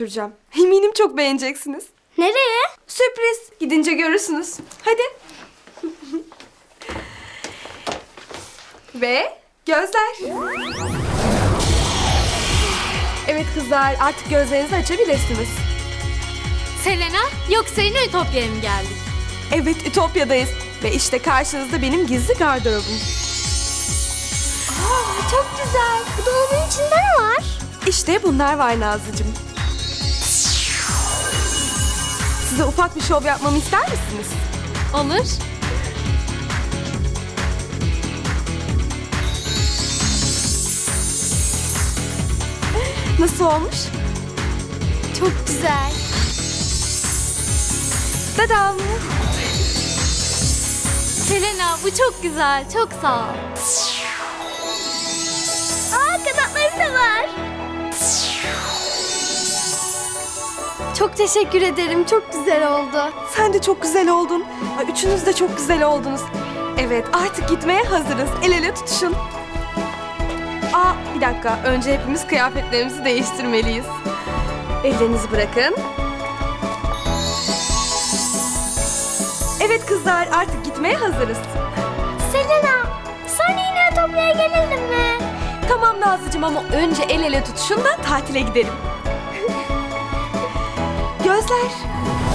Süreceğim. Eminim çok beğeneceksiniz. Nereye? Sürpriz. Gidince görürsünüz. Hadi. Ve gözler. Evet kızlar artık gözlerinizi açabilirsiniz. Selena, yoksa yine Ütopya'ya mı geldik? Evet Ütopya'dayız. Ve işte karşınızda benim gizli gardırobum. Aa, çok güzel. Dolabın içinde ne var? İşte bunlar var Nazlıcığım. Size ufak bir şov yapmamı ister misiniz? Olur. Nasıl olmuş? Çok güzel. Dadam. Selena, bu çok güzel. Çok sağ ol. Çok teşekkür ederim. Çok güzel oldu. Sen de çok güzel oldun. Ay, Üçünüz de çok güzel oldunuz. Evet artık gitmeye hazırız. El ele tutuşun. Aa bir dakika. Önce hepimiz kıyafetlerimizi değiştirmeliyiz. Ellerinizi bırakın. Evet kızlar artık gitmeye hazırız. Selena, sen yine Ütopya'ya gelelim mi? Tamam Nazlıcığım ama önce el ele tutuşun da tatile gidelim gözler.